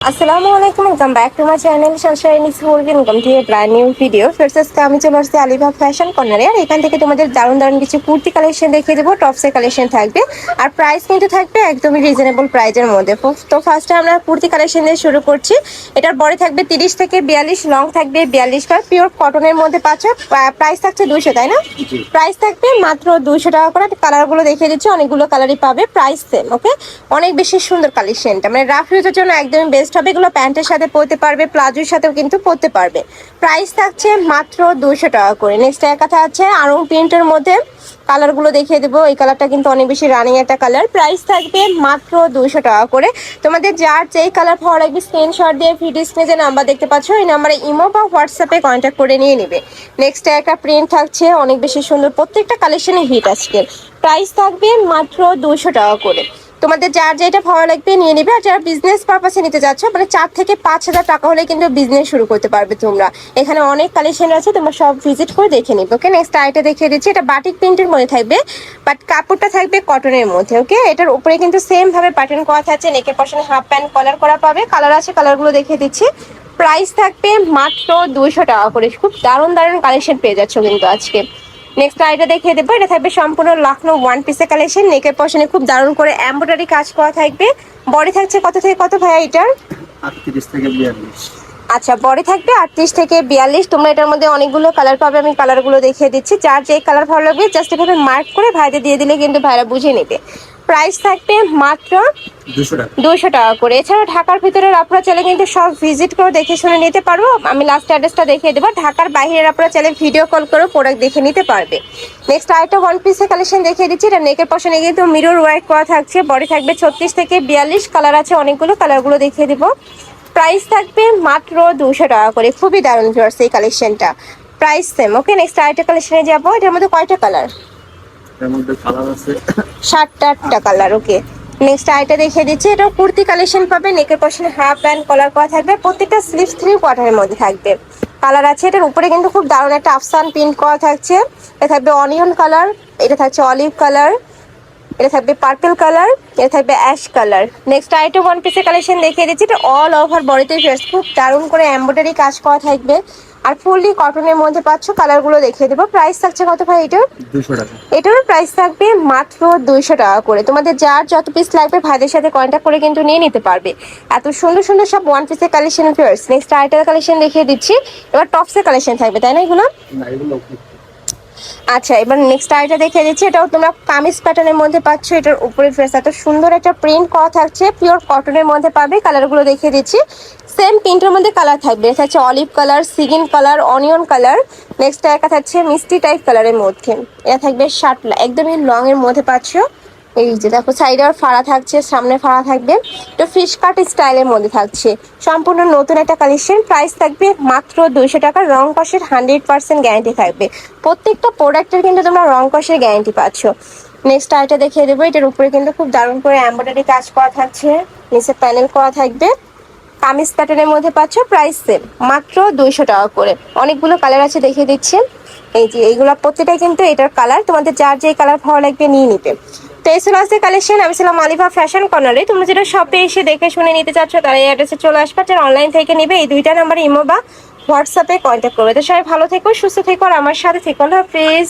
আসসালামু আলাইকুম welcome back to my channel sunshine is welcome to a brand new video first আজকে আমি চলে আসছি আলিবাগ ফ্যাশন কর্নারে আর এখান থেকে তোমাদের দারুণ দারুণ কিছু কুর্তি কালেকশন দেখিয়ে দেবো টপসের কালেকশন থাকবে আর প্রাইস কিন্তু থাকবে একদমই রিজনেবল প্রাইজের মধ্যে। তো ফার্স্টে আমরা কুর্তি কালেকশন দিয়ে শুরু করছি। এটার বড় থাকবে তিরিশ থেকে বিয়াল্লিশ লং থাকবে বিয়াল্লিশ বার পিওর কটনের মধ্যে পাচ্ছ প্রাইস থাকছে দুশো তাই না? প্রাইস থাকবে মাত্র দুশো টাকা করে কালারগুলো দেখিয়ে দিচ্ছি অনেকগুলো কালারই পাবে প্রাইস সেম ওকে অনেক বেশি সুন্দর কালেকশনটা মানে রাফ ইউজের জন্য একদমই বেস্ট হবে এগুলো প্যান্টের সাথে পরতে পারবে, প্লাজোর সাথেও কিন্তু পরতে পারবে। প্রাইস থাকছে মাত্র দুশো টাকা করে। নেক্সট এক কথা আছে আরং প্রিন্টের মধ্যে কালারগুলো দেখিয়ে দেবো। এই কালারটা কিন্তু অনেক বেশি রানিং একটা কালার প্রাইস থাকবে মাত্র দুশো টাকা করে। তোমাদের যার যেই কালার ভালো লাগবে স্ক্রিনশট দিয়ে ভিডিও স্ক্রিনে যে নাম্বার দেখতে পাচ্ছ। এই নাম্বারে ইমো বা হোয়াটসঅ্যাপে কন্ট্যাক্ট করে নিয়ে নেবে। নেক্সট একটা প্রিন্ট থাকছে, অনেক বেশি সুন্দর। প্রত্যেকটা কালেকশনে হিট আজকের প্রাইস থাকবে মাত্র দুশো টাকা করে। তোমাদের যার যেটা ভালো লাগবে নিয়ে নিবে, আর যারা বিজনেস পারপাসে নিতে যাচ্ছ মানে চার থেকে পাঁচ হাজার টাকা হলে কিন্তু বিজনেস শুরু করতে পারবে তোমরা। এখানে অনেক কালেকশন আছে, তোমরা সব ভিজিট করে দেখে নিবে ওকে নেক্সট আইটা দেখিয়ে দিচ্ছি, এটা বাটিক প্রিন্টের মধ্যে থাকবে বাট কাপড়টা থাকবে কটনের মধ্যে ওকে এটার উপরে কিন্তু সেম ভাবে প্যাটার্ন করা থাকছে নেকের পশনে হাফ প্যান্ট কলার করা পাবে কালার আছে কালারগুলো দেখিয়ে দিচ্ছি। প্রাইস থাকবে মাত্র দুশো টাকা করে, খুব দারুণ দারুণ কালেকশন পেয়ে যাচ্ছ কিন্তু আজকে। নেক্সট আইটা দেখিয়ে দেবো। এটা থাকবে সম্পূর্ণ লখনৌ ওয়ান পিসের কালেকশন নেকের পশনে খুব দারুণ করে এমব্রয়ডারি কাজ করা থাকবে। বডি থাকছে কত থেকে কত ভাইয়া এটার? আটত্রিশ থেকে বিয়াল্লিশ। আচ্ছা বডি থাকবে আটত্রিশ থেকে বিয়াল্লিশ। তোমরা এটার মধ্যে অনেকগুলো কালার পাবে। আমি কালারগুলো দেখিয়ে দিচ্ছি। যার যে কালার ভালো লাগবে জাস্ট এভাবে মার্ক করে ভাইদের দিয়ে দিলে কিন্তু ভাইরা বুঝে নেবে। প্রাইস থাকবে মাত্র দুশো টাকা। করে। এছাড়া ঢাকার ভিতরে আপনারা চলে কিন্তু সব ভিজিট করে দেখে শুনে নিতে পারব আমি লাস্ট অ্যাড্রেসটা দেখিয়ে দেবো। ঢাকার বাইরের আপনারা চলে ভিডিও কল করে প্রোডাক্ট দেখে নিতে পারবে। নেক্সট আরেকটা ওয়ান পিসের কালেকশন দেখিয়ে দিচ্ছি। এটা নেকের পশনে কিন্তু মিরর ওয়ার্ক করা থাকছে। বডি থাকবে ছত্রিশ থেকে বিয়াল্লিশ। কালার আছে অনেকগুলো। কালারগুলো দেখিয়ে দেবো। প্রাইস থাকবে মাত্র দুশো টাকা করে। খুবই দারুণ ভিউয়ার্স এই কালেকশনটা প্রাইস সেম ওকে নেক্সট আরেকটা কালেকশনে যাব। এটার মধ্যে কয়টা কালার সাতটা আটটা কালার ওকে নেক্সট আইটা দেখিয়ে দিচ্ছি, এটা কুর্তি কালেকশন পাবে নেকের হাফ করা থাকবে, প্রত্যেকটা মধ্যে থাকবে। কালার আছে, এটার উপরে কিন্তু খুব দারুণ একটা প্রিন্ট করা থাকছে। এটা থাকবে অনিয়ন কালার এটা থাকছে অলিভ কালার এটা থাকবে পার্পল কালার এটা থাকবে ash colour next item one পিসের কালেকশন দেখিয়ে দিচ্ছি এটা অল ওভার বডিতে ফেস খুব দারুণ করে এমব্রয়ডারি কাজ করা থাকবে। আর ফুললি কটনের মধ্যে পাচ্ছ কালারগুলো দেখিয়ে দেবো। প্রাইস থাকছে কত ভাই এটার? এটারও প্রাইস থাকবে মাত্র দুইশো টাকা করে। তোমাদের যার যত পিস লাগবে ভাইদের সাথে কন্ট্যাক্ট করে কিন্তু নিয়ে নিতে পারবে। এত সুন্দর সুন্দর সব ওয়ান পিসের কালেকশন ফিয়ার্স নেক্সট আইটার কালেকশন দেখিয়ে দিচ্ছি। এবার টপসের কালেকশন থাকবে তাই না এগুলো? আচ্ছা এবার নেক্সট আইটা দেখে দিচ্ছি, এটাও তোমরা কামিজ প্যাটার্নের মধ্যে পাচ্ছ, এটার উপরে ফ্রেস এত সুন্দর একটা প্রিন্ট করা থাকছে পিওর কটনের মধ্যে পাবে কালারগুলো দেখে দিচ্ছি। সেম প্রিন্টের মধ্যে কালার থাকবে, এটা হচ্ছে olive colour sea green colour onion colour next একা থাকছে মিষ্টি টাইপ কালারের মধ্যে। এটা থাকবে শার্ট একদমই লং এর মধ্যে পাচ্ছ। এই যে দেখো সাইডে আর ফাড়া থাকছে, সামনে ফাড়া থাকবে। তো ফিশ কাট স্টাইলের মধ্যে থাকছে। সম্পূর্ণ নতুন একটা কালেকশন প্রাইস থাকবে মাত্র দুইশো টাকা, রং কষের হান্ড্রেড পার্সেন্ট গ্যারান্টি থাকবে। প্রত্যেকটা প্রোডাক্টের কিন্তু তোমরা রং কষের গ্যারান্টি পাচ্ছ। নেক্সট আইটা দেখিয়ে দেবো, এটার উপরে কিন্তু খুব দারুণ করে এমব্রয়ডারি কাজ করা থাকছে। নিচে প্যানেল করা থাকবে। কামিজ প্যাটার্নের মধ্যে পাচ্ছ প্রাইস সেম মাত্র দুইশো টাকা করে। অনেকগুলো কালার আছে দেখিয়ে দিচ্ছি। এই যে এইগুলো প্রত্যেকটাই কিন্তু এটার কালার তোমাদের যার যে কালার ভালো লাগবে নিয়ে নিতে। তো এই ছিল কালেকশন আমি ছিলাম আলিফা ফ্যাশন কর্নারে তুমি যেটা শপে এসে দেখে শুনে নিতে চাচ্ছ, তারা এই অ্যাড্রেসে চলে আসবে। যারা অনলাইন থেকে নিবে, এই দুইটা নাম্বার ইমো বা হোয়াটসঅ্যাপে কন্ট্যাক্ট করবে। তো সবাই ভালো থেকো, সুস্থ থেকো, আর আমার সাথে থেকো। হ্যাঁ প্লিজ